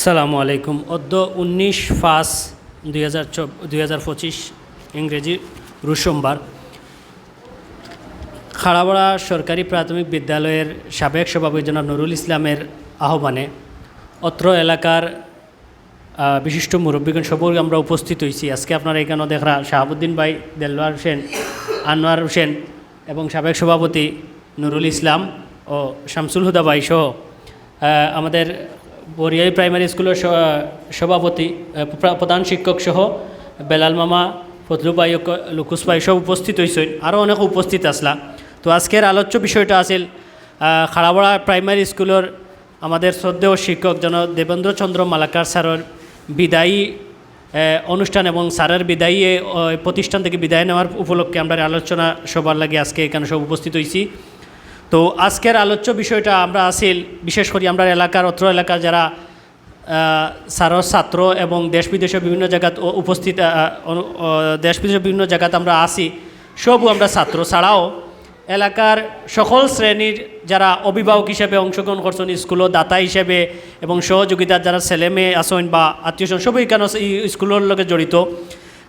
সালামু আলাইকুম। অদ্য উনিশ পাঁচ দুই হাজার দুই হাজার পঁচিশ ইংরেজি রুশ সোমবার খাড়াপাড়া সরকারি প্রাথমিক বিদ্যালয়ের সাবেক সভাপতি জনাব নুরুল ইসলামের আহ্বানে অত্র এলাকার বিশিষ্ট মুরব্বীগণ সবর আমরা উপস্থিত হয়েছি আজকে আপনারা এখানে দেখরা শাহাবুদ্দিন ভাই দেলওয়ার হোসেন, আনোয়ার হোসেন এবং সাবেক সভাপতি নুরুল ইসলাম ও শামসুল হুদা ভাই সহ আমাদের বরিয়াই প্রাইমারি স্কুলের সভাপতি প্রধান শিক্ষক সহ বেলাল মামা ফজলু ভাই ও ক- লুকুস ভাই সব উপস্থিত হয়েছেন আরও অনেক উপস্থিত আসলা তো আজকের আলোচ্য বিষয়টা আছিল আহ, খাড়াপাড়া প্রাইমারি স্কুলের আমাদের শ্রদ্ধেয় শিক্ষক জন দেবেন্দ্র চন্দ্র মালাকার স্যারের বিদায়ী অনুষ্ঠান এবং স্যারের বিদায়ী প্রতিষ্ঠান থেকে বিদায় নেওয়ার উপলক্ষে আমরা আলোচনা সবার লাগে আজকে এখানে সব উপস্থিত হয়েছি তো আজকের আলোচ্য বিষয়টা আমরা আসিল বিশেষ করে আমরা এলাকার, অত্র এলাকার যারা সার, ছাত্র এবং দেশ বিদেশের বিভিন্ন জায়গাত উপস্থিত দেশ বিদেশের বিভিন্ন জায়গাতে আমরা আসি সবও আমরা ছাত্র ছাড়াও এলাকার সকল শ্রেণির যারা অভিভাবক হিসেবে অংশগ্রহণ করছেন স্কুলও দাতা হিসেবে এবং সহযোগিতার যারা ছেলে মেয়ে আসেন বা আত্মীয় সবই কেন স্কুলের লগে জড়িত।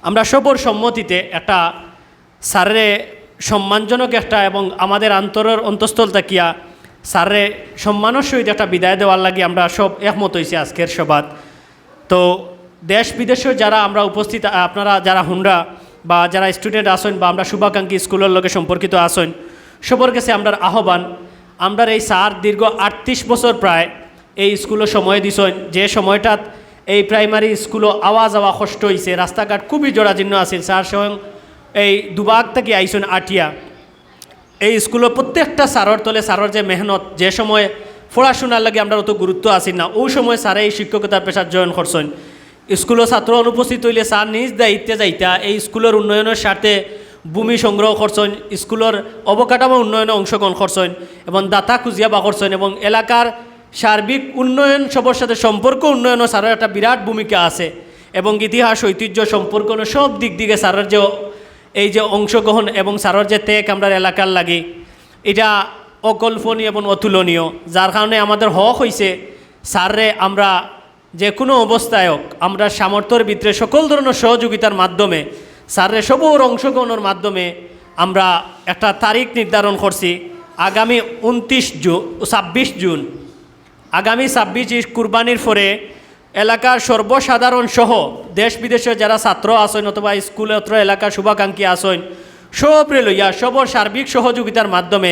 আমরা সবর সম্মতিতে একটা স্যারে সম্মানজনক একটা এবং আমাদের আন্তরের অন্তঃস্থল থাকিয়া স্যারে সম্মানের সহিত একটা বিদায় দেওয়ার লাগে আমরা সব একমত হয়েছি আজকের সভাত। তো দেশ বিদেশেও যারা আমরা উপস্থিত, আপনারা যারা হুন্ডা বা যারা স্টুডেন্ট আসেন বা আমরা শুভাকাঙ্ক্ষী স্কুলের লগে সম্পর্কিত আসেন সবর কাছে আমরা আহ্বান আমরা এই স্যার দীর্ঘ আটত্রিশ বছর প্রায় এই স্কুলে সময় দিছেন। যে সময়টাত এই প্রাইমারি স্কুলও আওয়া যাওয়া কষ্ট হয়েছে রাস্তাঘাট খুবই জরাজীর্ণ আছিল। স্যার স্বয়ং এই দুবাগ থেকে আইসন আটিয়া। এই স্কুলের প্রত্যেকটা স্যারের তলে স্যারের যে মেহনত, যে সময় পড়াশোনার লাগে আমরা অত গুরুত্ব আসি না ওই সময় স্যারে এই শিক্ষকতার পেশার জয়েন করছেন স্কুলের ছাত্র অনুপস্থিত হইলে স্যার নিজ দায়িত্বে যাইতা, এই স্কুলের উন্নয়নের স্বার্থে ভূমি সংগ্রহ করছেন স্কুলের অবকাঠামো উন্নয়নে অংশগ্রহণ করছেন এবং দাতা খুঁজিয়া বা করছেন এবং এলাকার সার্বিক উন্নয়ন সবার সাথে সম্পর্ক উন্নয়নও স্যারের একটা বিরাট ভূমিকা আছে, এবং ইতিহাস, ঐতিহ্য সম্পর্ক সব দিক দিকে স্যারের যে এই যে অংশগ্রহণ এবং স্যারের যে ত্যাগ আমরা এলাকার লাগে, এটা অকল্পনীয় এবং অতুলনীয়, যার কারণে আমাদের হক হয়েছে সাররে আমরা যে কোনো অবস্থায় আমরা সামর্থ্যের ভিতরে সকল ধরনের সহযোগিতার মাধ্যমে স্যাররে সবুর অংশগ্রহণের মাধ্যমে আমরা একটা তারিখ নির্ধারণ করছি, আগামী উনত্রিশ জুন ছাব্বিশ জুন। আগামী ছাব্বিশ কুরবানির পরে এলাকার সর্বসাধারণ সহ দেশ বিদেশে যারা ছাত্র আসেন অথবা স্কুলে অত্র এলাকার শুভাকাঙ্ক্ষী আসেন সবরে লইয়া সবর সার্বিক সহযোগিতার মাধ্যমে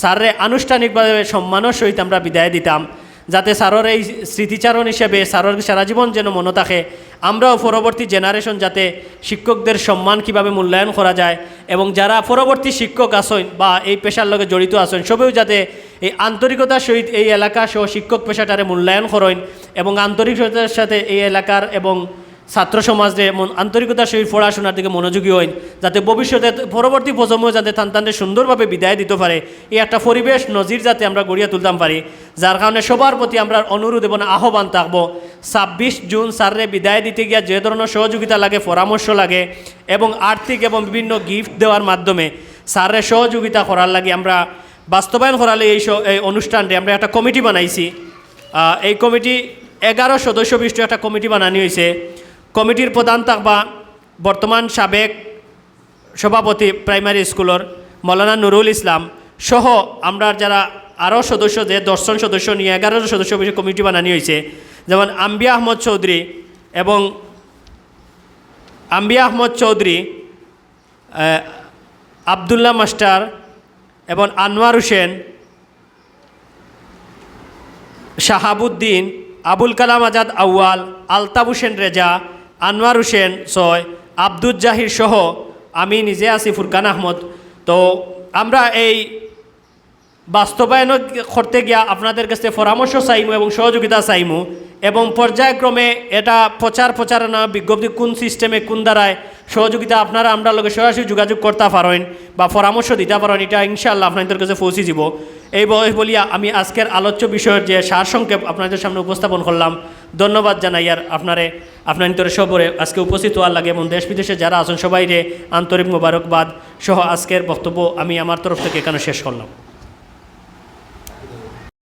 স্যাররে আনুষ্ঠানিকভাবে সম্মানের সহিত আমরা বিদায় দিতাম। যাতে সারর এই স্মৃতিচারণ হিসেবে সারর সারা জীবন যেন মনে থাকে আমরাও পরবর্তী জেনারেশন যাতে শিক্ষকদের সম্মান কীভাবে মূল্যায়ন করা যায় এবং যারা পরবর্তী শিক্ষক আসেন বা এই পেশার লগে জড়িত আসেন সবেও যাতে এই আন্তরিকতার সহিত এই এলাকা সহ শিক্ষক পেশাটারে মূল্যায়ন করেন এবং আন্তরিকতার সাথে এই এলাকার এবং ছাত্র সমাজে মন আন্তরিকতার সহিত পড়াশোনার দিকে মনোযোগী হন যাতে ভবিষ্যতে পরবর্তী প্রজন্ম যাতে তান তাদের সুন্দরভাবে বিদায় দিতে পারে, এই একটা পরিবেশ নজির যাতে আমরা গড়িয়া তুলতাম পারি, যার কারণে সবার প্রতি আমরা অনুরোধ এবং আহ্বান থাকব, ছাব্বিশ জুন স্যাররে বিদায় দিতে গিয়া যে ধরনের সহযোগিতা লাগে, পরামর্শ লাগে, এবং আর্থিক এবং বিভিন্ন গিফট দেওয়ার মাধ্যমে স্যাররে সহযোগিতা করার লাগে আমরা বাস্তবায়ন করালে এই এই অনুষ্ঠানটি আমরা একটা কমিটি বানাইছি। এই কমিটি এগারো সদস্য বিশিষ্ট একটা কমিটি বানানি হয়েছে কমিটির প্রধান থাকবা বর্তমান সাবেক সভাপতি প্রাইমারি স্কুলের মৌলানা নুরুল ইসলাম সহ আমরা যারা আরও সদস্য যে দশজন সদস্য নিয়ে এগারো সদস্য কমিটি বানানি হয়েছে যেমন আম্বিয়া আহমদ চৌধুরী এবং আম্বিয়া আহমদ চৌধুরী আহ, আবদুল্লাহ মাস্টার এবং আনোয়ার হোসেন শাহাবুদ্দিন আবুল কালাম আজাদ আউয়াল আলতাব হোসেন রেজা আনোয়ার হোসেন ছয়, আব্দুল জাহির সহ, আমি নিজে আছি ফুরকান আহমদ। তো আমরা এই বাস্তবায়ন করতে গিয়া আপনাদের কাছে পরামর্শ চাইমু এবং সহযোগিতা চাইমু এবং পর্যায়ক্রমে এটা প্রচার প্রচারণা বিজ্ঞপ্তি কোন সিস্টেমে কোন দ্বারায় সহযোগিতা আপনারা আমরা লগে সরাসরি যোগাযোগ করতে পারেন বা পরামর্শ দিতে পারেন, এটা ইনশাআল্লাহ আপনাদের কাছে পৌঁছে যাব এই বয়স বলিয়া আমি আজকের আলোচ্য বিষয়ের যে সারসংক্ষেপ আপনাদের সামনে উপস্থাপন করলাম, ধন্যবাদ জানাই আর আপনারে। আপনার সবরে আজকে উপস্থিত হওয়ার লাগে এবং দেশ বিদেশে যারা আছেন সবাইরে আন্তরিক মোবারকবাদ সহ আজকের বক্তব্য আমি আমার তরফ থেকে এখানে শেষ করলাম।